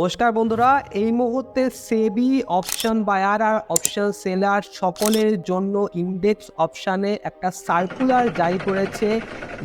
নমস্কার বন্ধুরা, এই মুহূর্তে সেবি অপশন বায়ার আর অপশন সেলার সকলের জন্য ইন্ডেক্স অপশানে একটা সার্কুলার জারি করেছে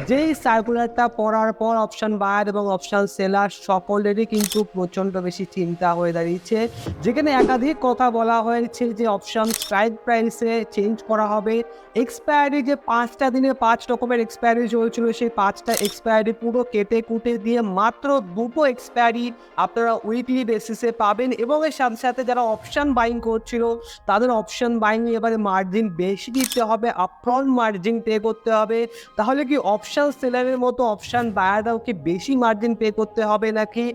যেই সার্কুলারটা পড়ার পর অপশন বায়ার এবং অপশন সেলার সকলেরই কিন্তু প্রচণ্ড বেশি চিন্তা হয়ে দাঁড়িয়েছে। যেখানে একাধিক কথা বলা হয়েছে যে অপশন স্ট্রাইক প্রাইসে চেঞ্জ করা হবে। এক্সপায়ারি যে পাঁচটা দিনে পাঁচ রকমের এক্সপায়ারি চলছিল, সেই পাঁচটা এক্সপায়ারি পুরো কেটে কুটে দিয়ে মাত্র দুটো এক্সপায়ারি আপনারা উইকলি বেসিসে পাবেন এবং এর সাথে সাথে যারা অপশন বাইং করছিল, তাদের অপশন বাইং এবারে মার্জিন বেশি দিতে হবে আপফ্রন্ট মার্জিন পে করতে হবে। তাহলে কি অপশন সেলারের মতো অপশন বায়াররাও কি বেশি মার্জিন পে করতে হবে নাকি?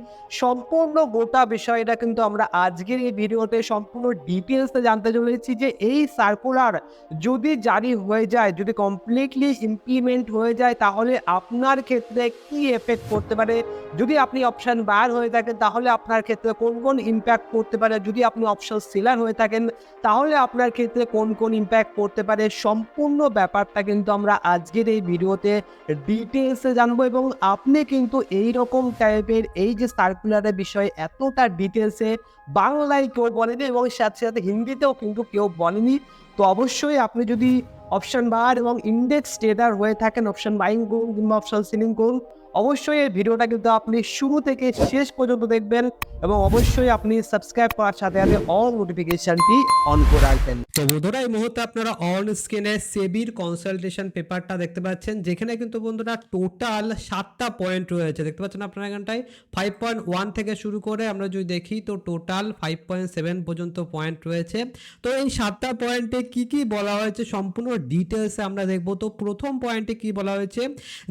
সম্পূর্ণ গোটা বিষয়টা কিন্তু আমরা আজকের এই ভিডিওতে সম্পূর্ণ ডিটেলসে জানতে চলেছি যে এই সার্কুলার যদি জারি হয়ে যায়, যদি কমপ্লিটলি ইমপ্লিমেন্ট হয়ে যায়, তাহলে আপনার ক্ষেত্রে কি এফেক্ট করতে পারে? যদি আপনি অপশান বায়ার হয়ে থাকেন, তাহলে আপনার ক্ষেত্রে কোন কোন ইম্প্যাক্ট করতে পারে? যদি আপনি অপশন সেলার হয়ে থাকেন, তাহলে আপনার ক্ষেত্রে কোন কোন ইম্প্যাক্ট করতে পারে? সম্পূর্ণ ব্যাপারটা কিন্তু আমরা আজকের এই ভিডিওতে ডিটেলসে জানব এবং আপনি কিন্তু এই রকম টাইপের এই যে সার্কুলারের বিষয়ে এতটা ডিটেলসে বাংলায় কেউ বলেনি এবং সাথে সাথে হিন্দিতেও কিন্তু কেউ বলেনি। তো অবশ্যই আপনি যদি অপশন বার এবং ইন্ডেক্স ট্রেডার হয়ে থাকেন অপশন বাইং করুন কিংবা অপশন সিলিং করুন অবশ্যই এই ভিডিওটা কিন্তু আপনি শুরু থেকে শেষ পর্যন্ত দেখবেন এবং অবশ্যই আপনি সাবস্ক্রাইব করার সাথে সাথে অল নোটিফিকেশনটি অন করে রাখবেন। তো বন্ধুরা, এই মুহূর্তে আপনারা অন স্ক্রিনে সেবির কনসালটেশন পেপারটা দেখতে পাচ্ছেন, যেখানে কিন্তু বন্ধুরা টোটাল সাতটা পয়েন্ট রয়েছে। দেখতে পাচ্ছেন আপনারা এখানটায়? ফাইভ পয়েন্ট ওয়ান থেকে শুরু করে আমরা যদি দেখি, তো টোটাল ফাইভ পয়েন্ট সেভেন পর্যন্ত পয়েন্ট রয়েছে। তো এই সাতটা পয়েন্টে কি কি বলা হয়েছে, সম্পূর্ণ ডিটেলসে আমরা দেখব। তো প্রথম পয়েন্টে কি বলা হয়েছে?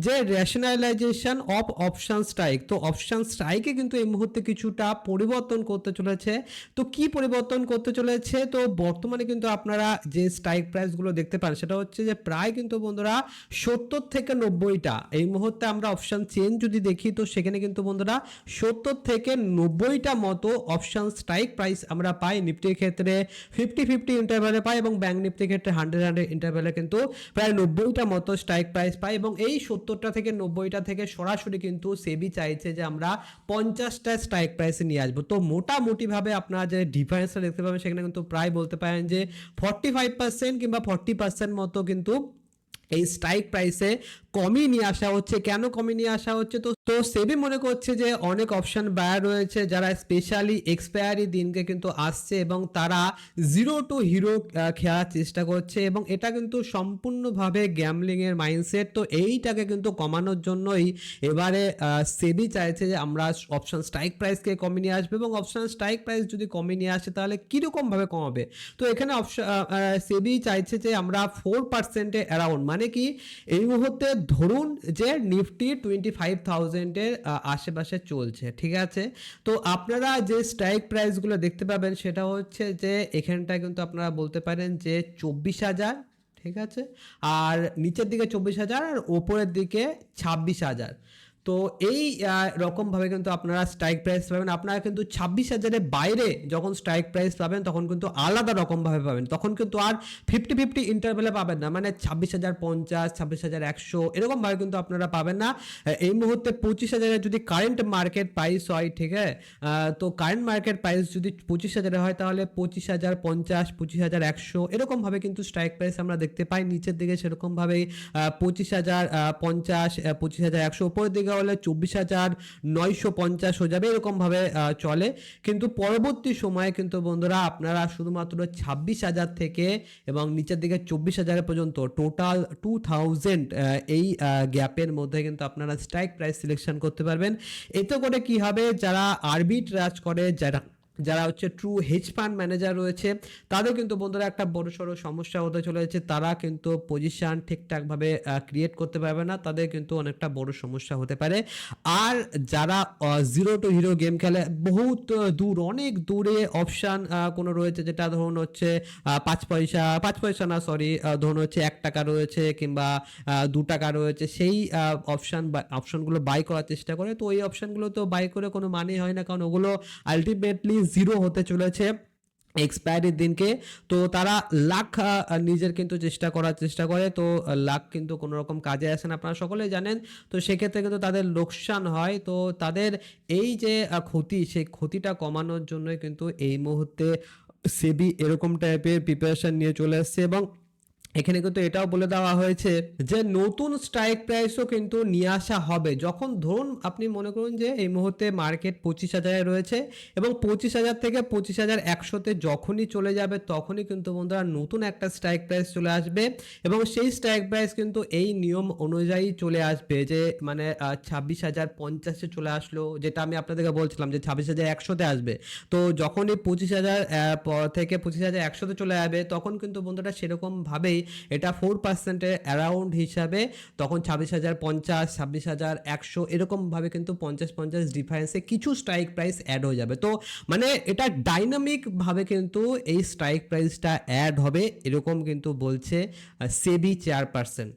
যে রেশনালাইজেশন অফ অপশন স্ট্রাইক তো অপশন স্ট্রাইকে কিন্তু এই মুহূর্তে কিছুটা পরিবর্তন করতে চলেছে। তো কি পরিবর্তন করতে চলেছে? তো বর্তমানে কিন্তু আপনারা যে স্ট্রাইক প্রাইসগুলো দেখতে পান, সেটা হচ্ছে যে প্রায় কিন্তু বন্ধুরা সত্তর থেকে নব্বইটা। এই মুহূর্তে আমরা অপশান চেঞ্জ যদি দেখি, তো সেখানে কিন্তু বন্ধুরা সত্তর থেকে নব্বইটা মতো অপশান স্ট্রাইক প্রাইস আমরা পাই। নিফটির ক্ষেত্রে ফিফটি ফিফটি ইন্টারভ্যালে পাই এবং ব্যাঙ্ক নিফটির ক্ষেত্রে হান্ড্রেড হান্ড্রেড ইন্টারভ্যালে কিন্তু প্রায় নব্বইটা মতো স্ট্রাইক প্রাইস পাই এবং এই সত্তরটা থেকে নব্বইটা থেকে সরাসরি কিন্তু সেবি চাইছে যে আমরা পঞ্চাশটা স্ট্রাইক প্রাইসে নিয়ে আসব। তো মোটামুটিভাবে আপনারা যে ডিফারেন্সটা দেখতে পাবেন, সেখানে কিন্তু প্রায় বলতে পারেন যে ফর্টি ফাইভ পার্সেন্ট কিংবা ফর্টি পার্সেন্ট মতো কিন্তু এই স্ট্রাইক প্রাইসে কমই নিয়ে আসা হচ্ছে, কেন কমই নিয়ে আসা হচ্ছে? তো তো সেবি মনে করছে যে অনেক অপশন বায়ার রয়েছে যারা স্পেশালি এক্সপায়ারি দিনকে কিন্তু আসছে এবং তারা জিরো টু হিরো খেলার চেষ্টা করছে এবং এটা কিন্তু সম্পূর্ণভাবে গ্যামলিংয়ের মাইন্ডসেট তো এইটাকে কিন্তু কমানোর জন্যই এবারে সেবি চাইছে যে আমরা অপশন স্ট্রাইক প্রাইসকে কমে নিয়ে আসবে এবং অপশন স্ট্রাইক প্রাইস যদি কমে নিয়ে আসে তাহলে কীরকমভাবে কমাবে? তো এখানে অপশন সেবি চাইছে যে আমরা ফোর পার্সেন্টে অ্যারাউন্ড মানে কি এই মুহূর্তে ধরুন যে নিফটি টোয়েন্টি ফাইভ থাউজেন্ডের আশেপাশে চলছে, ঠিক আছে? তো আপনারা যে স্ট্রাইক প্রাইসগুলো দেখতে পাবেন, সেটা হচ্ছে যে এখানটায় কিন্তু আপনারা বলতে পারেন যে চব্বিশ হাজার, ঠিক আছে? আর নিচের দিকে চব্বিশ হাজার, আর ওপরের দিকে ছাব্বিশ হাজার। তো এই রকমভাবে কিন্তু আপনারা স্ট্রাইক প্রাইস পাবেন। আপনারা কিন্তু ছাব্বিশ হাজারের বাইরে যখন স্ট্রাইক প্রাইস পাবেন, তখন কিন্তু আলাদা রকমভাবে পাবেন। তখন কিন্তু আর ফিফটি ফিফটি ইন্টারভেলে পাবেন না। মানে ছাব্বিশ হাজার পঞ্চাশ, ছাব্বিশ হাজার একশো, এরকমভাবে কিন্তু আপনারা পাবেন না। এই মুহূর্তে পঁচিশ হাজারের যদি কারেন্ট মার্কেট প্রাইস হয়, ঠিক আছে? তো কারেন্ট মার্কেট প্রাইস যদি পঁচিশ হাজারে হয়, তাহলে পঁচিশ হাজার পঞ্চাশ, পঁচিশ হাজার একশো, এরকমভাবে কিন্তু স্ট্রাইক প্রাইস আমরা দেখতে পাই। নিচের দিকে সেরকমভাবেই পঁচিশ হাজার পঞ্চাশ পঁচিশ হাজার একশো, উপরের দিকে হলে চব্বিশ হাজার নয়শো পঞ্চাশ হয়ে যাবে, এরকমভাবে চলে। কিন্তু পরবর্তী সময়ে কিন্তু বন্ধুরা আপনারা শুধুমাত্র ছাব্বিশ হাজার থেকে এবং নিচের দিকে চব্বিশ হাজার পর্যন্ত টোটাল টু থাউজেন্ড এই গ্যাপের মধ্যে কিন্তু আপনারা স্ট্রাইক প্রাইস সিলেকশন করতে পারবেন। এতে করে কি হবে? যারা আরবিট রাজ করে, যারা যারা হচ্ছে ট্রু হেজ ফান্ড ম্যানেজার রয়েছে, তাদের কিন্তু বন্ধুরা একটা বড় সড়ো সমস্যা হতে চলেছে তারা কিন্তু পজিশন ঠিকঠাকভাবে ক্রিয়েট করতে পারবে না, তাদের কিন্তু অনেকটা বড় সমস্যা হতে পারে। আর যারা জিরো টু হিরো গেম খেলে, বহুত দূর, অনেক দূরে অপশান কোনো রয়েছে যেটা ধরুন হচ্ছে পাঁচ পয়সা পাঁচ পয়সা না সরি ধরুন হচ্ছে এক টাকা রয়েছে কিংবা দু টাকা রয়েছে, সেই অপশান অপশানগুলো বাই করার চেষ্টা করে। তো ওই অপশানগুলো তো বাই করে কোনো মানে হয় না, কারণ ওগুলো আলটিমেটলি জিরো হতে চলেছে এক্সপায়ারির দিনকে। তো তারা লাখ নিজের কিন্তু চেষ্টা করার চেষ্টা করে। তো লাখ কিন্তু কোনো রকম কাজে আসে না। আপনারা সকলেই জানেন। তো সেক্ষেত্রে কিন্তু তাদের লোকসান হয়। তো তাদের এই যে ক্ষতি, সেই ক্ষতিটা কমানোর জন্যই কিন্তু এই মুহূর্তে সেবি এরকম টাইপের প্রিপারেশন নিয়ে চলে আসছে এবং এখানে কিন্তু এটাও বলে দেওয়া হয়েছে যে নতুন স্ট্রাইক প্রাইসও কিন্তু নিয়ে আসা হবে। যখন ধরুন আপনি মনে করুন যে এই মুহূর্তে মার্কেট পঁচিশ হাজারে রয়েছে এবং পঁচিশ হাজার থেকে পঁচিশ হাজার একশোতে যখনই চলে যাবে তখনই কিন্তু বন্ধুরা নতুন একটা স্ট্রাইক প্রাইস চলে আসবে এবং সেই স্ট্রাইক প্রাইস কিন্তু এই নিয়ম অনুযায়ী চলে আসবে যে মানে ছাব্বিশ হাজার পঞ্চাশে চলে আসলো, যেটা আমি আপনাদেরকে বলছিলাম যে ছাব্বিশ হাজার একশোতে আসবে। তো যখনই পঁচিশ হাজার থেকে পঁচিশ হাজার একশোতে চলে যাবে তখন কিন্তু বন্ধুরা সেরকমভাবেই এটা ফোর পার্সেন্টের অ্যারাউন্ড হিসাবে তখন ছাব্বিশ হাজার পঞ্চাশ, ছাব্বিশ হাজার একশো এরকমভাবে কিন্তু পঞ্চাশ পঞ্চাশ ডিফারেন্সে কিছু স্ট্রাইক প্রাইস অ্যাড হয়ে যাবে। তো মানে এটা ডাইনামিকভাবে কিন্তু এই স্ট্রাইক প্রাইসটা অ্যাড হবে এরকম কিন্তু বলছে সেবি চেয়ারপারসন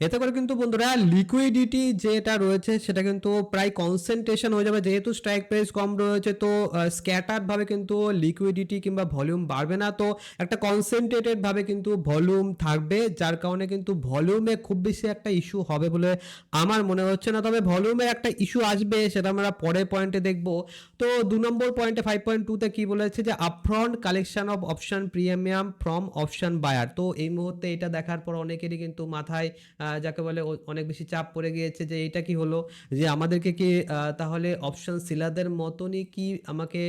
এতে করে কিন্তু বন্ধুরা লিকুইডিটি যেটা রয়েছে সেটা কিন্তু প্রায় কনসেন্ট্রেশন হয়ে যাবে। যেহেতু স্ট্রাইক প্রাইস কম রয়েছে, তো স্ক্যাটার্ড ভাবে কিন্তু লিকুইডিটি কিংবা ভলিউম বাড়বে না। তো, একটা কনসেন্ট্রেটেড ভাবে কিন্তু ভলিউম থাকবে, যার কারণে কিন্তু ভলিউমে খুব বেশি একটা ইস্যু হবে বলে আমার মনে হচ্ছে না। তবে ভলিউমে একটা ইস্যু আসবে, সেটা আমরা পরের পয়েন্টে দেখব। তো, দু নম্বর পয়েন্টে ফাইভ পয়েন্ট টুতে কি বলেছে যে upfront collection of option premium from option buyer তো, এই মুহূর্তে এটা দেখার পর অনেকেরই কিন্তু মাথায় যাকে বলে অনেক বেশি চাপ পড়ে গিয়েছে যে এটা কি হলো? যে আমাদেরকে কি তাহলে অপশন সিলারদের মতনই কি আমাকে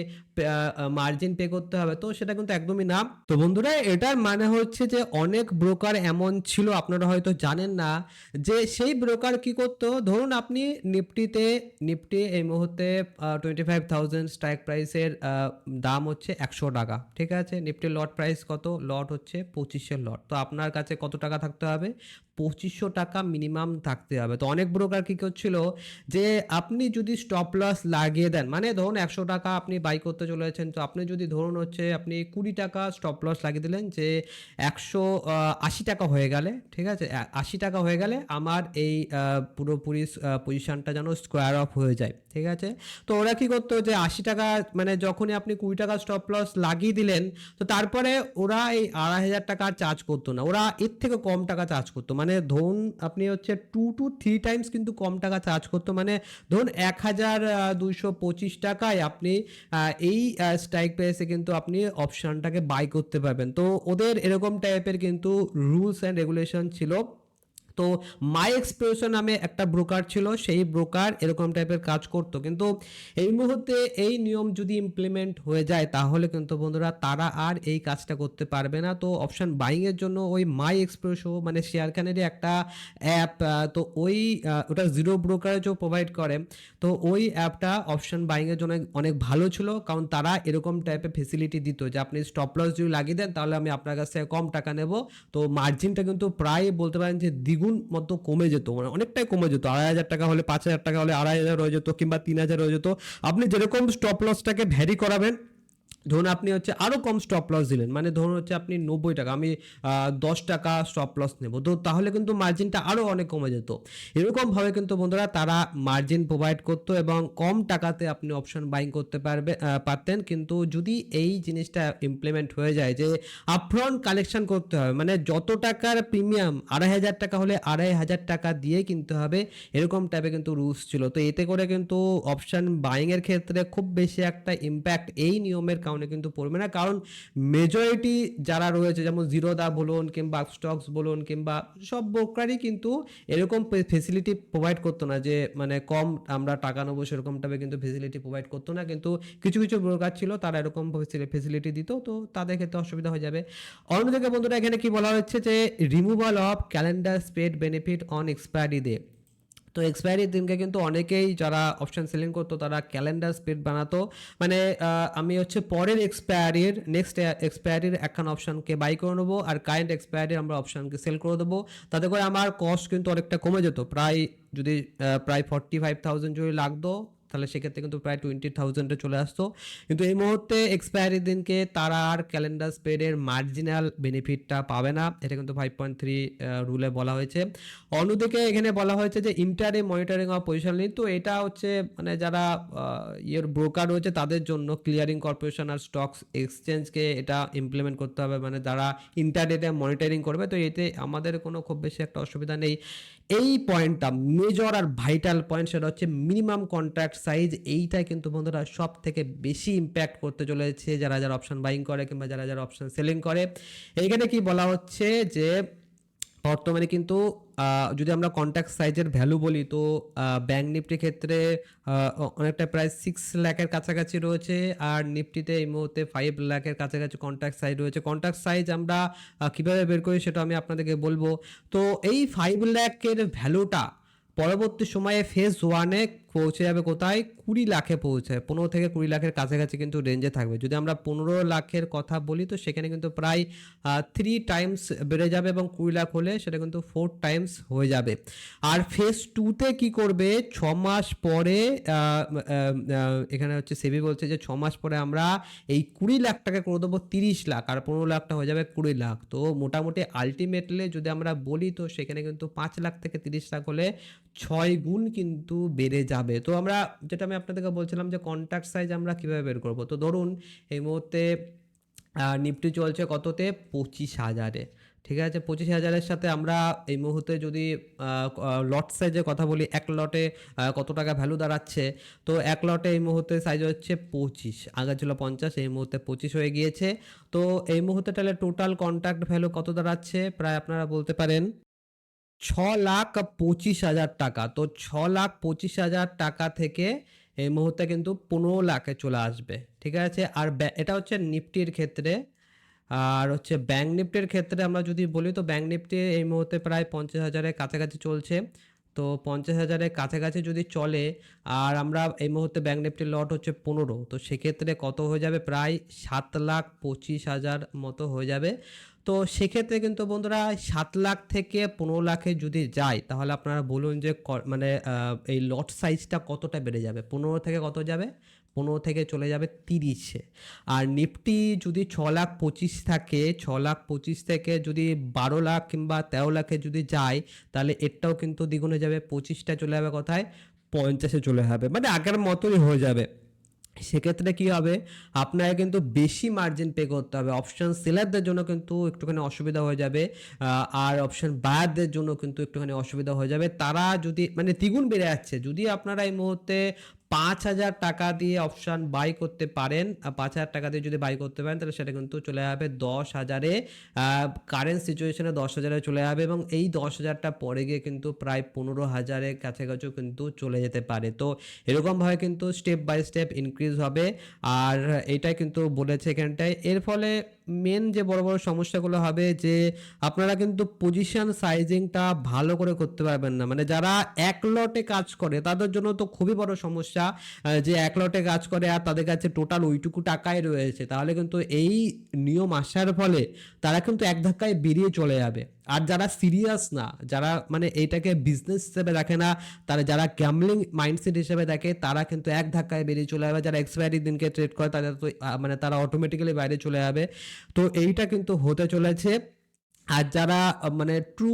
মার্জিন পে করতে হবে? তো সেটা কিন্তু একদমই না। তো বন্ধুরা, এটার মানে হচ্ছে যে অনেক ব্রোকার এমন ছিল, আপনারা হয়তো জানেন না, যে সেই ব্রোকার কি করতো? ধরুন আপনি নিফটিতে, নিফটি এই মুহূর্তে টোয়েন্টি ফাইভ থাউজেন্ড স্ট্রাইক প্রাইসের দাম হচ্ছে একশো টাকা, ঠিক আছে? নিফটির লট প্রাইস কত? লট হচ্ছে পঁচিশের লট। তো আপনার কাছে কত টাকা থাকতে হবে? পঁচিশশো টাকা মিনিমাম থাকতে হবে। তো অনেক ব্রোকার কী করছিল যে, আপনি যদি স্টপ লস লাগিয়ে দেন মানে ধরুন একশো টাকা আপনি বাই করতে চলেছেন, তো আপনি যদি ধরুন হচ্ছে আপনি কুড়ি টাকা স্টপ লস লাগিয়ে দিলেন যে, একশো আশি টাকা হয়ে গেলে, ঠিক আছে? আশি টাকা হয়ে গেলে আমার এই পুরোপুরি পজিশনটা যেন স্কোয়ার অফ হয়ে যায়, ঠিক আছে? তো ওরা কি করতো যে, আশি টাকা মানে যখনই আপনি কুড়ি টাকা স্টপ লস লাগিয়ে দিলেন, তো তারপরে ওরা এই আড়াই হাজার টাকা চার্জ করতো না। ওরা এর থেকে কম টাকা চার্জ করতো। মানে ধরুন আপনি হচ্ছে টু টু থ্রি টাইমস কিন্তু কম টাকা চার্জ করতো। মানে ধরুন এক হাজার দুইশো পঁচিশ টাকায় আপনি এই স্ট্রাইক প্রাইসে কিন্তু আপনি অপশানটাকে বাই করতে পারবেন। তো ওদের এরকম টাইপের কিন্তু রুলস অ্যান্ড রেগুলেশন ছিল। তো মাই এক্সপ্রেশন নামে একটা ব্রোকার ছিল, সেই ব্রোকার এরকম টাইপের কাজ করতো। কিন্তু এই মুহূর্তে এই নিয়ম যদি ইমপ্লিমেন্ট হয়ে যায়, তাহলে কিন্তু বন্ধুরা তারা আর এই কাজটা করতে পারবে না। তো অপশন বাইংয়ের জন্য ওই মাই এক্সপ্রেসও মানে শেয়ার খানেরই একটা অ্যাপ তো ওই ওটা জিরো ব্রোকারেজ প্রোভাইড করে। তো ওই অ্যাপটা অপশন বাইংয়ের জন্য অনেক ভালো ছিল, কারণ তারা এরকম টাইপের ফেসিলিটি দিত যে আপনি স্টপ লস যদি লাগিয়ে দেন, তাহলে আমি আপনার কাছ থেকে কম টাকা নেব। তো মার্জিনটা কিন্তু প্রায় বলতে পারেন যে দ্বিগুণ মতো কমে যেত মানে অনেকটাই কমে যেত। আড়াই হাজার টাকা হলে, পাঁচ হাজার টাকা হলে, আড়াই হাজার হয়ে যেত কিংবা তিন হাজার হয়ে যেত। আপনি যেরকম স্টপ লসটাকে ভ্যারি করাবেন ধরুন আপনি হচ্ছে আরও কম স্টপ লস দিলেন মানে ধরুন হচ্ছে আপনি নব্বই টাকা, আমি দশ টাকা স্টপ লস নেব। তো তাহলে কিন্তু মার্জিনটা আরও অনেক কমে যেত। এরকমভাবে কিন্তু বন্ধুরা তারা মার্জিন প্রোভাইড করতো এবং কম টাকাতে আপনি অপশন বাইং করতে পারবে পারতেন। কিন্তু যদি এই জিনিসটা ইমপ্লিমেন্ট হয়ে যায় যে আপফ্রন্ট কালেকশন করতে হবে মানে যত টাকার প্রিমিয়াম আড়াই হাজার টাকা হলে আড়াই হাজার টাকা দিয়ে কিনতে হবে, এরকম টাইপের কিন্তু রুলস ছিল। তো এতে করে কিন্তু অপশন বাইংয়ের ক্ষেত্রে খুব বেশি একটা ইম্প্যাক্ট এই নিয়মের কারণে কিন্তু পড়বে না। কারণ মেজরিটি যারা রয়েছে, যেমন জিরোদা বলুন কিংবা স্টকস বলুন কিংবা সব ব্রোকারই কিন্তু এরকম ফেসিলিটি প্রোভাইড করতো না যে মানে কম আমরা টাকা নেব সেরকম টাইপে কিন্তু ফেসিলিটি প্রোভাইড করতো না। কিন্তু কিছু কিছু ব্রোকার ছিল, তারা এরকম ফেসিলিটি দিত, তো তাদের ক্ষেত্রে অসুবিধা হয়ে যাবে। অন্যদিকে বন্ধুরা, এখানে কি বলা হচ্ছে যে removal of calendar spread benefit on expiry day তো এক্সপায়ারির দিনকে কিন্তু অনেকেই যারা অপশান সেলিং করতো, তারা ক্যালেন্ডার স্পিড বানাতো। মানে আমি হচ্ছে পরের এক্সপায়ারির নেক্সট এক্সপায়ারির একখান অপশানকে বাই করে নেব, আর কারেন্ট এক্সপায়ারির আমরা অপশানকে সেল করে দেবো। তাতে করে আমার কস্ট কিন্তু অনেকটা কমে যেত। প্রায় যদি প্রায় ফর্টি ফাইভ থাউজেন্ড যদি লাগতো তাহলে সেক্ষেত্রে কিন্তু প্রায় টোয়েন্টি থাউজেন্ডে চলে আসতো। কিন্তু এই মুহূর্তে এক্সপায়ারি দিনকে তারা আর ক্যালেন্ডার স্পেডের মার্জিনাল বেনিফিটটা পাবে না। এটা কিন্তু ফাইভ পয়েন্ট থ্রি রুলে বলা হয়েছে। অন্যদিকে এখানে বলা হয়েছে যে ইন্টারে মনিটরিং অফ পজিশন লিড তো এটা হচ্ছে মানে যারা ইয়ের ব্রোকার রয়েছে তাদের জন্য ক্লিয়ারিং কর্পোরেশন আর স্টকস এক্সচেঞ্জকে এটা ইমপ্লিমেন্ট করতে হবে। মানে যারা ইন্টারনেটে মনিটরিং করবে, তো এতে আমাদের কোনো খুব বেশি একটা অসুবিধা নেই। এই পয়েন্টটা মেজর আর ভাইটাল পয়েন্ট সেটা হচ্ছে মিনিমাম কন্ট্রাক্ট সাইজ এইটাই কিন্তু বন্ধুরা সব থেকে বেশি ইম্প্যাক্ট করতে চলেছে যারা যারা অপশন বাইং করে কিংবা যারা যারা অপশন সেলিং করে। এইখানে কি বলা হচ্ছে যে, বর্তমানে কিন্তু যদি আমরা কন্ট্যাক্ট সাইজের ভ্যালু বলি, তো ব্যাংক নিফটির ক্ষেত্রে অনেকটা প্রায় সিক্স লাখের কাছাকাছি রয়েছে আর নিফটিতে এই মুহূর্তে ফাইভ লাখের কাছাকাছি কন্ট্যাক্ট সাইজ রয়েছে। কন্ট্যাক্ট সাইজ আমরা কীভাবে বের করি সেটা আমি আপনাদেরকে বলব। তো এই ফাইভ লাখের ভ্যালুটা পরবর্তী সময়ে ফেজ ওয়ানে পৌঁছে যাবে কোথায়? কুড়ি লাখে পৌঁছায় পনেরো থেকে কুড়ি লাখের কাছাকাছি কিন্তু রেঞ্জে থাকবে। যদি আমরা পনেরো লাখের কথা বলি, তো সেখানে কিন্তু প্রায় থ্রি টাইমস বেড়ে যাবে এবং কুড়ি লাখ হলে সেটা কিন্তু ফোর টাইমস হয়ে যাবে। আর ফেজ টুতে কি করবে? ছ মাস পরে এখানে হচ্ছে সেবি বলছে যে ছ মাস পরে আমরা এই কুড়ি লাখ টাকা করে দেবো তিরিশ লাখ, আর পনেরো লাখটা হয়ে যাবে কুড়ি লাখ। তো মোটামুটি আলটিমেটলি যদি আমরা বলি, তো সেখানে কিন্তু পাঁচ লাখ থেকে তিরিশ লাখ হলে ছয় গুণ কিন্তু বেড়ে যাবে। তো আমরা যেটা আমি আপনাদেরকে বলছিলাম যে কন্ট্যাক্ট সাইজ আমরা কীভাবে বের করব? তো ধরুন এই মুহূর্তে নিফটি চলছে কততে? পঁচিশ হাজারে। ঠিক আছে? পঁচিশ হাজারের সাথে আমরা এই মুহূর্তে যদি লট সাইজের কথা বলি, এক লটে কত টাকা ভ্যালু দাঁড়াচ্ছে? তো এক লটে এই মুহূর্তে সাইজ হচ্ছে পঁচিশ। আগে ছিল পঞ্চাশ, এই মুহূর্তে পঁচিশ হয়ে গিয়েছে। তো এই মুহূর্তে তাহলে টোটাল কন্ট্যাক্ট ভ্যালু কত দাঁড়াচ্ছে? প্রায় আপনারা বলতে পারেন। ছ লাখ পঁচিশ হাজার টাকা। তো ছ লাখ পঁচিশ হাজার টাকা থেকে এই মুহূর্তে কিন্তু পনেরো লাখে চলে আসবে। ঠিক আছে? আর এটা হচ্ছে নিফটির ক্ষেত্রে। আর হচ্ছে ব্যাঙ্ক নিফটির ক্ষেত্রে আমরা যদি বলি, তো ব্যাঙ্ক নিফটি এই মুহূর্তে প্রায় পঞ্চাশ হাজারের কাছাকাছি চলছে। তো পঞ্চাশ হাজারের কাছাকাছি যদি চলে, আর আমরা এই মুহূর্তে ব্যাঙ্ক নিফটির লট হচ্ছে পনেরো। তো সেক্ষেত্রে কত হয়ে যাবে? প্রায় সাত লাখ পঁচিশ হাজার মতো হয়ে যাবে। তো সেক্ষেত্রে কিন্তু বন্ধুরা সাত লাখ থেকে পনেরো লাখে যদি যায়, তাহলে আপনারা বলুন যে মানে এই লট সাইজটা কতটা বেড়ে যাবে? পনেরো থেকে কত যাবে? পনেরো থেকে চলে যাবে তিরিশে। আর নিফটি যদি ছ লাখ পঁচিশ থাকে, ছ লাখ পঁচিশ থেকে যদি বারো লাখ কিংবা তেরো লাখে যদি যায়, তাহলে এরটাও কিন্তু দ্বিগুণে যাবে, পঁচিশটা চলে যাবে কোথায়? পঞ্চাশে চলে যাবে। মানে আগের মতোই হয়ে যাবে। সেক্ষেত্রে কি হবে? আপনাকে কিন্তু বেশি মার্জিন পে করতে হবে। অপশান সেলারদের জন্য কিন্তু একটুখানি অসুবিধা হয়ে যাবে। আর অপশান বায়ারদের জন্য কিন্তু একটুখানি অসুবিধা হয়ে যাবে। তারা যদি মানে দ্বিগুণ বেড়ে যাচ্ছে। যদি আপনারা এই মুহূর্তে পাঁচ হাজার টাকা দিয়ে অপশান বাই করতে পারেন। পাঁচ হাজার টাকা দিয়ে যদি বাই করতে পারেন, তাহলে সেটা কিন্তু চলে যাবে দশ হাজারে। কারেন্ট সিচুয়েশনে দশ হাজারে চলে যাবে এবং এই দশ হাজারটা পরে গিয়ে কিন্তু প্রায় পনেরো হাজারের কাছাকাছিও কিন্তু চলে যেতে পারে। তো এরকমভাবে কিন্তু স্টেপ বাই স্টেপ ইনক্রিজ হবে। আর এটাই কিন্তু বলেছে এখানটায়। এর ফলে মেন যে বড় বড় সমস্যাগুলো হবে যে আপনারা কিন্তু পজিশন সাইজিংটা ভালো করে করতে পারবেন না। মানে যারা এক লটে কাজ করে, তাদের জন্য তো খুবই বড় সমস্যা যে এক লটে কাজ করে আর তাদের কাছে টোটাল ওইটুকু টাকাই রয়েছে। তাহলে কিন্তু এই নিয়ম আসার ফলে তারা কিন্তু এক ধাক্কায় বেরিয়ে চলে যাবে। আর যারা সিরিয়াস না, যারা মানে এইটাকে বিজনেস হিসেবে দেখে না, তারা যারা গ্যামলিং মাইন্ডসেট হিসেবে দেখে, তারা কিন্তু এক ধাক্কায় বেরিয়ে চলে যাবে। যারা এক্সপায়ারি দিনকে ট্রেড করে, তাদের তো মানে তারা অটোমেটিক্যালি বাইরে চলে যাবে। তো এইটা কিন্তু হতে চলেছে। আর যারা মানে ট্রু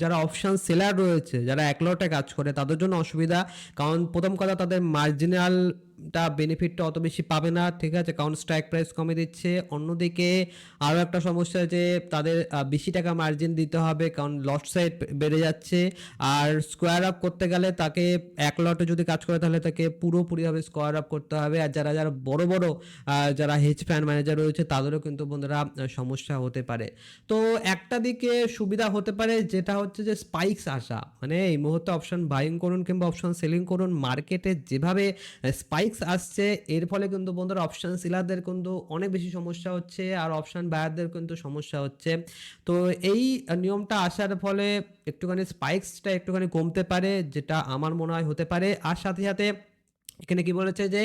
যারা অপশান সেলার রয়েছে, যারা এক লটে কাজ করে, তাদের জন্য অসুবিধা। কারণ প্রথম কথা, তাদের মার্জিনালটা বেনিফিটটা অত বেশি পাবে না। ঠিক আছে, কারণ স্ট্রাইক প্রাইস কমে দিচ্ছে। অন্যদিকে আরও একটা সমস্যা যে তাদের বেশি টাকা মার্জিন দিতে হবে, কারণ লট সাইড বেড়ে যাচ্ছে। আর স্কোয়ার আপ করতে গেলে তাকে এক লটে যদি কাজ করে তাহলে তাকে পুরোপুরিভাবে স্কোয়ার আপ করতে হবে। আর যারা যারা বড় বড় যারা হেজ ফ্যান ম্যানেজার রয়েছে তাদেরও কিন্তু বন্ধুরা সমস্যা হতে পারে। তো একটা দিকে সুবিধা হতে পারে যেটা হচ্ছে যে স্পাইকস আসা। মানে এই মুহূর্তে অপশন বাইং করুন কিংবা অপশন সেলিং করুন মার্কেটে যেভাবে স্পাইকস আসছে, এর ফলে কিন্তু বন্ধুরা অপশান সিলারদের কিন্তু অনেক বেশি সমস্যা হচ্ছে আর অপশান বায়ারদের কিন্তু সমস্যা হচ্ছে। তো এই নিয়মটা আসার ফলে একটুখানি স্পাইক্সটা একটুখানি কমতে পারে, যেটা আমার মনে হয় হতে পারে। আর সাথে সাথে এখানে কি বলেছে যে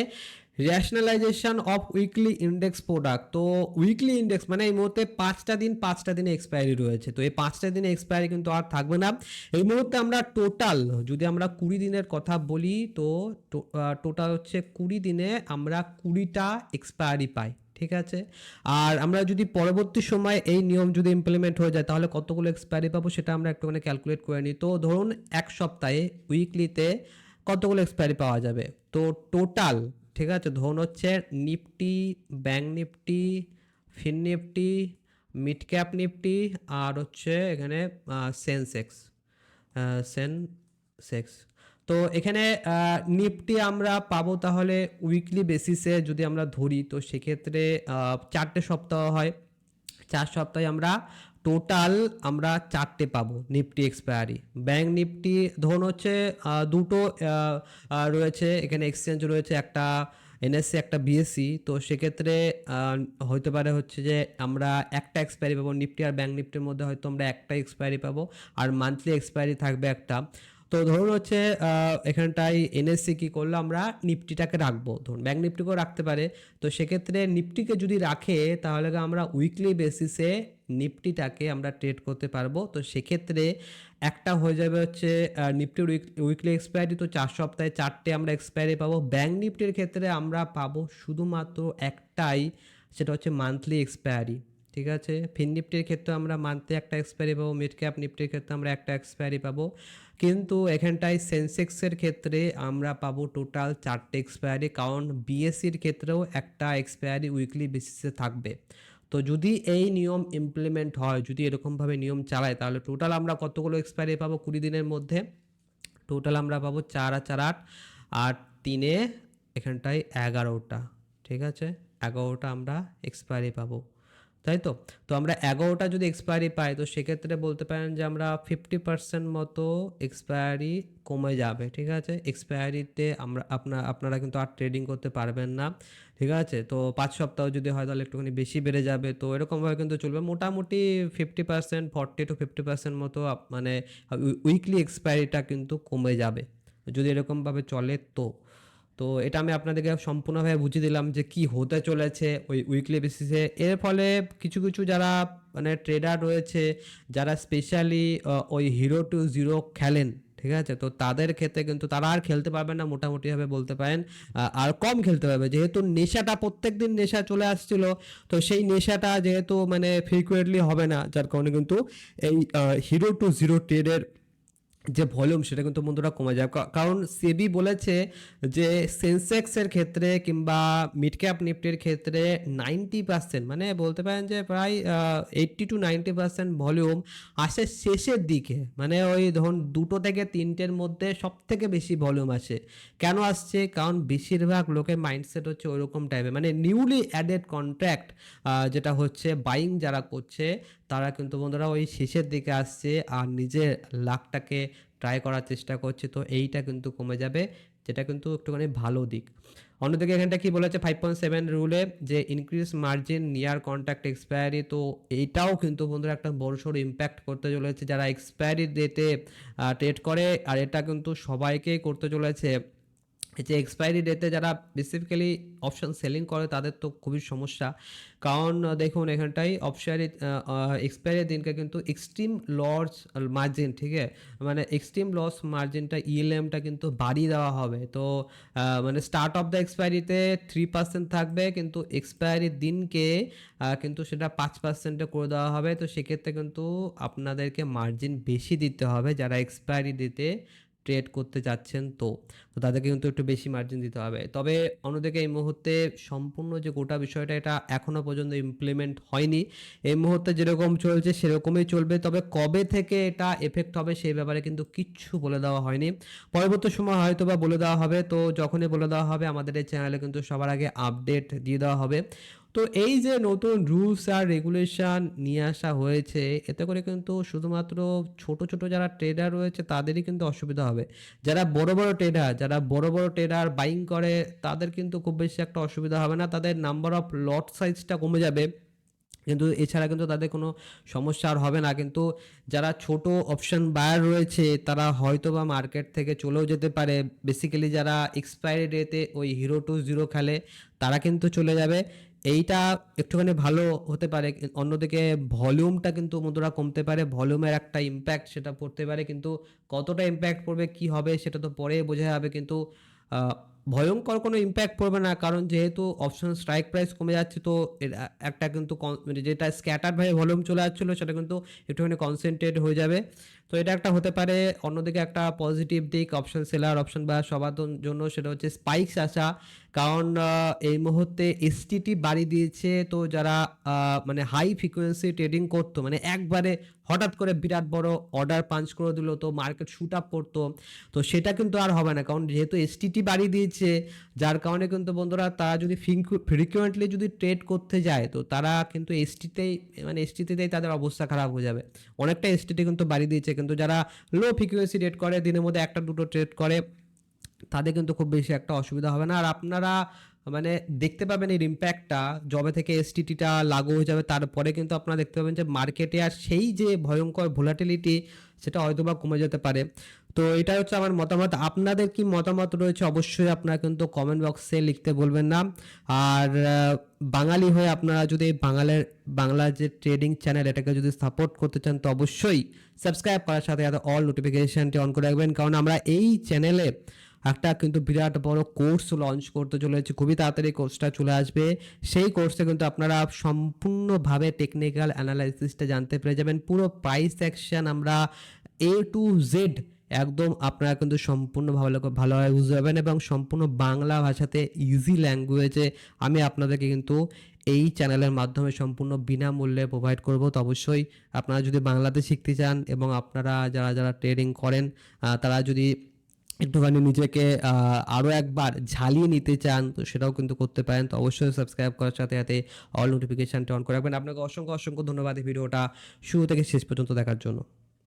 rationalisation of weekly index product তো উইকলি ইন্ডেক্স মানে এই মুহূর্তে পাঁচটা দিন, পাঁচটা দিনে এক্সপায়ারি রয়েছে। তো এই পাঁচটা দিনে এক্সপায়ারি কিন্তু আর থাকবে না। এই মুহূর্তে আমরা টোটাল যদি আমরা কুড়ি দিনের কথা বলি, তো টোটাল হচ্ছে কুড়ি দিনে আমরা কুড়িটা এক্সপায়ারি পাই, ঠিক আছে? আর আমরা যদি পরবর্তী সময় এই নিয়ম যদি ইমপ্লিমেন্ট হয়ে যায়, তাহলে কতগুলো এক্সপায়ারি পাবো সেটা আমরা একটুখানি ক্যালকুলেট করে নিই। তো ধরুন এক সপ্তাহে উইকলিতে কতগুলো এক্সপায়ারি পাওয়া যাবে? তো টোটাল ঠিক আছে? ধরুন হচ্ছে Nifty bank Nifty, fin Nifty, mid cap Nifty আর হচ্ছে এখানে সেন্সেক্স সেন্সেক্স। তো এখানে নিফটি আমরা পাবো তাহলে উইকলি বেসিসে যদি আমরা ধরি, তো সেক্ষেত্রে চারটে সপ্তাহ হয়। চার সপ্তাহে আমরা টোটাল আমরা চারটে পাবো নিফটি এক্সপায়ারি ব্যাঙ্ক নিফটি ধরুন হচ্ছে দুটো রয়েছে, এখানে এক্সচেঞ্জ রয়েছে, একটা এনএসসি একটা বিএসসি তো সেক্ষেত্রে হইতে পারে হচ্ছে যে আমরা একটা এক্সপায়ারি পাবো নিফটি আর ব্যাঙ্ক নিফটির মধ্যে হয়তো আমরা একটা এক্সপায়ারি পাবো, আর মান্থলি এক্সপায়ারি থাকবে একটা। তো ধরুন হচ্ছে এখানটায় এনএসসি কি করল, আমরা নিফটিটাকে রাখব। ধরুন ব্যাঙ্ক নিফটিকেও রাখতে পারে। তো সেক্ষেত্রে নিফটিকে যদি রাখে, তাহলে আমরা উইকলি বেসিসে নিফটিটাকে আমরা ট্রেড করতে পারব? তো সেক্ষেত্রে একটা হয়ে যাবে হচ্ছে নিফটির উইকলি এক্সপায়ারি তো চার সপ্তাহে চারটে আমরা এক্সপায়ারি পাবো। ব্যাঙ্ক নিফটির ক্ষেত্রে আমরা পাবো শুধুমাত্র একটাই, সেটা হচ্ছে মান্থলি এক্সপায়ারি ঠিক আছে? ফিন নিফটির ক্ষেত্রে আমরা মান্থলি একটা এক্সপায়ারি পাবো মিড ক্যাপ নিফটির ক্ষেত্রে আমরা একটা এক্সপায়ারি পাবো। কিন্তু এখানটায় সেন্সেক্সের ক্ষেত্রে আমরা পাবো টোটাল চারটে এক্সপায়ারি, কারণ বিএসসির ক্ষেত্রেও একটা এক্সপায়ারি উইকলি বেসিসে থাকবে। তো যদি এই নিয়ম ইমপ্লিমেন্ট হয়, যদি এরকমভাবে নিয়ম চালায়, তাহলে টোটাল আমরা কতগুলো এক্সপায়ারি পাবো কুড়ি দিনের মধ্যে? টোটাল আমরা পাবো চার আর চার আট, আর তিনে এখানটায় এগারোটা, ঠিক আছে? এগারোটা আমরা এক্সপায়ারি পাবো। তাই তো? তো আমরা এগারোটা যদি এক্সপায়ারি পাই, তো সেক্ষেত্রে বলতে পারেন যে আমরা ফিফটি পার্সেন্ট মতো এক্সপায়ারি কমে যাবে, ঠিক আছে? এক্সপায়ারিতে আমরা, আপনার, আপনারা কিন্তু আর ট্রেডিং করতে পারবেন না, ঠিক আছে? তো পাঁচ সপ্তাহ যদি হয় তাহলে একটুখানি বেশি বেড়ে যাবে, তো এরকমভাবে কিন্তু চলবে। মোটামুটি fifty percent forty to fifty percent মতো মানে উইকলি এক্সপায়ারিটা কিন্তু কমে যাবে, যদি এরকমভাবে চলে তো। তো এটা আমি আপনাদেরকে সম্পূর্ণভাবে বুঝিয়ে দিলাম যে কি হতে চলেছে ওই উইকলি বেসিসে এর ফলে কিছু কিছু যারা মানে ট্রেডার রয়েছে, যারা স্পেশালি ওই হিরো টু জিরো খেলেন, ঠিক আছে? তো তাদের ক্ষেত্রে কিন্তু তারা আর খেলতে পারবে না, মোটামুটিভাবে বলতে পারেন আর কম খেলতে পারবে। যেহেতু নেশাটা প্রত্যেক দিন নেশা চলে আসছিল, তো সেই নেশাটা যেহেতু মানে ফ্রিকুয়েন্টলি হবে না, যার কারণে কিন্তু এই হিরো টু জিরো ট্রেডের যে ভলিউম সেটা কিন্তু বন্ধুরা কমে যায়। কারণ সেবি বলেছে যে সেন্সেক্সের ক্ষেত্রে কিংবা মিড ক্যাপ নিফটির ক্ষেত্রে নাইনটি পার্সেন্ট মানে বলতে পারেন যে প্রায় eighty to ninety percent volume আসে শেষের দিকে। মানে ওই ধরুন দুটো থেকে তিনটের মধ্যে সব থেকে বেশি ভলিউম আসে। কেন আসছে? কারণ বেশিরভাগ লোকের মাইন্ডসেট হচ্ছে ওইরকম টাইপের মানে নিউলি অ্যাডেড কন্ট্রাক্ট যেটা হচ্ছে বাইং যারা করছে তারা কিন্তু বন্ধুরা ওই শেষের দিকে আসছে আর নিজের লাকটাকে ট্রাই করার চেষ্টা করছে, তো এইটা কিন্তু কমে যাবে, যেটা কিন্তু একটুখানি ভালো দিক। অন্যদিকে এখানটা কি বলেছে? ফাইভ পয়েন্ট সেভেন রুলে যে increase margin near contract expiry তো এইটাও কিন্তু বন্ধুরা একটা বড়সড় ইম্প্যাক্ট করতে চলেছে। যারা এক্সপায়ারি ডেটে ট্রেড করে, আর এটা কিন্তু সবাইকেই করতে চলেছে। যে এক্সপায়ারি ডেতে যারা বেসিক্যালি অপশন সেলিং করে, তাদের তো খুবই সমস্যা। কারণ দেখুন এখানটাই অপশারি এক্সপায়ারি দিনকে কিন্তু এক্সট্রিম লস মার্জিন ঠিক আছে? মানে এক্সট্রিম লস মার্জিনটা ইএলএমটা কিন্তু বাড়িয়ে দেওয়া হবে। তো মানে স্টার্ট অফ দ্য এক্সপায়ারিতে থ্রি পার্সেন্ট থাকবে, কিন্তু এক্সপায়ারি দিনকে কিন্তু সেটা পাঁচ পার্সেন্টে করে দেওয়া হবে। তো সেক্ষেত্রে কিন্তু আপনাদেরকে মার্জিন বেশি দিতে হবে যারা এক্সপায়ারি দিতে ট্রেড করতে যাচ্ছেন তো তো তাদেরকে কিন্তু একটু বেশি মার্জিন দিতে হবে। তবে অন্যদিকে এই মুহূর্তে সম্পূর্ণ যে গোটা বিষয়টা, এটা এখনও পর্যন্ত ইমপ্লিমেন্ট হয়নি। এই মুহূর্তে যেরকম চলছে, সেরকমই চলবে। তবে কবে থেকে এটা এফেক্ট হবে, সেই ব্যাপারে কিন্তু কিচ্ছু বলে দেওয়া হয়নি। পরবর্তী সময় হয়তো বা বলে দেওয়া হবে। তো যখনই বলে দেওয়া হবে, আমাদের এই চ্যানেলে কিন্তু সবার আগে আপডেট দিয়ে দেওয়া হবে। তো এই যে নতুন রুলস আর রেগুলেশন নিয়ে আসা হয়েছে, এতে করে কিন্তু শুধুমাত্র ছোট ছোট যারা ট্রেডার রয়েছে, তাদেরই কিন্তু অসুবিধা হবে। যারা বড় বড় ট্রেডার যারা বড় বড় ট্রেডার বাইং করে, তাদের কিন্তু খুব বেশি একটা অসুবিধা হবে না। তাদের নাম্বার অফ লট সাইজটা কমে যাবে। কিন্তু এছাড়া কিন্তু তাদের কোনো সমস্যা আর হবে না। কিন্তু যারা ছোট অপশন বায়ার রয়েছে, তারা হয়তো বা মার্কেট থেকে চলেও যেতে পারে। বেসিক্যালি যারা এক্সপায়ারি ডেতে ওই হিরো টু জিরো খেলে, তারা কিন্তু চলে যাবে। এইটা একটুখানি ভালো হতে পারে, অন্যদিকে ভলিউমটা কিন্তু বন্ধুরা কমতে পারে, ভলিউমের একটা ইম্প্যাক্ট সেটা পড়তে পারে, কিন্তু কতটা ইম্প্যাক্ট পড়বে, কি হবে সেটা তো পরে বোঝা যাবে, কিন্তু ভয়ঙ্কর কোনো ইম্প্যাক্ট পড়বে না, কারণ যেহেতু অপশন স্ট্রাইক প্রাইস কমে যাচ্ছে, তো একটা কিন্তু যেটা স্ক্যাটার ভাবে ভলিউম চলে যাচ্ছিল সেটা কিন্তু একটুখানি কনসেন্ট্রেট হয়ে যাবে। তো এটা একটা হতে পারে। অন্যদিকে একটা পজিটিভ দিক অপশন সেলার অপশন বা সবার জন্য সেটা হচ্ছে স্পাইকস আসা। কারণ এই মুহূর্তে এসটিটি বাড়ি দিয়েছে। তো যারা মানে হাই ফ্রিকোয়েন্সি ট্রেডিং করতো মানে একবারে হঠাৎ করে বিরাট বড় অর্ডার পাঞ্চ করে দিল, তো মার্কেট শুট আপ করতো। তো সেটা কিন্তু আর হবে না। কারণ যেহেতু এসটিটি বাড়ি দিয়েছে, যার কারণে কিন্তু বন্ধুরা তারা যদি ফ্রিকুয়েন্টলি যদি ট্রেড করতে যায়, তো তারা কিন্তু এসটিতেই মানে এসটিতেই তাদের অবস্থা খারাপ হয়ে যাবে। অনেকটা এসটিটি কিন্তু বাড়ি দিয়েছে। কিন্তু যারা লো ফ্রিকুয়েন্সি ট্রেড করে, দিনের মধ্যে একটা দুটো ট্রেড করে, তাদের কিন্তু খুব বেশি একটা অসুবিধা হবে না। আর আপনারা মানে দেখতে পাবেন এর ইম্প্যাক্টটা জবে থেকে এসটিটিটা লাগু হয়ে যাবে, তারপরে কিন্তু আপনারা দেখতে পাবেন যে মার্কেটে আর সেই যে ভয়ঙ্কর ভোলাটিলিটি সেটা হয়তো বা কমে যেতে পারে। তো এটা হচ্ছে আমার মতামত। আপনাদের কি মতামত রয়েছে অবশ্যই আপনারা কিন্তু কমেন্ট বক্সে লিখতে বলবেন না। আর বাঙালি হয়ে আপনারা যদি বাঙালের, বাংলা যে ট্রেডিং চ্যানেল এটাকে যদি সাপোর্ট করতে চান, তো অবশ্যই সাবস্ক্রাইব করার সাথে সাথে অল নোটিফিকেশানটি অন করে রাখবেন। কারণ আমরা এই চ্যানেলে একটা কিন্তু বিরাট বড় কোর্স লঞ্চ করতে চলেছে। খুবই তাড়াতাড়ি কোর্সটা চলে আসবে। সেই কোর্সে কিন্তু আপনারা সম্পূর্ণভাবে টেকনিক্যাল অ্যানালাইসিসটা জানতে পেরে যাবেন। পুরো প্রাইস সেকশন আমরা এ টু জেড একদম আপনারা কিন্তু সম্পূর্ণ ভালো ভালোভাবে বুঝতে পারবেন এবং সম্পূর্ণ বাংলা ভাষাতে ইজি ল্যাঙ্গুয়েজে আমি আপনাদেরকে কিন্তু এই চ্যানেলের মাধ্যমে সম্পূর্ণ বিনামূল্যে প্রোভাইড করব। তো অবশ্যই আপনারা যদি বাংলাতে শিখতে চান এবং আপনারা যারা যারা ট্রেডিং করেন তারা যদি একটুখানি নিজেকে আরও একবার ঝালিয়ে নিতে চান, তো সেটাও কিন্তু করতে পারেন। তো অবশ্যই সাবস্ক্রাইব করার সাথে সাথে অল নোটিফিকেশানটা অন করে রাখবেন। আপনাকে অসংখ্য অসংখ্য ধন্যবাদ এই ভিডিওটা শুরু থেকে শেষ পর্যন্ত দেখার জন্য।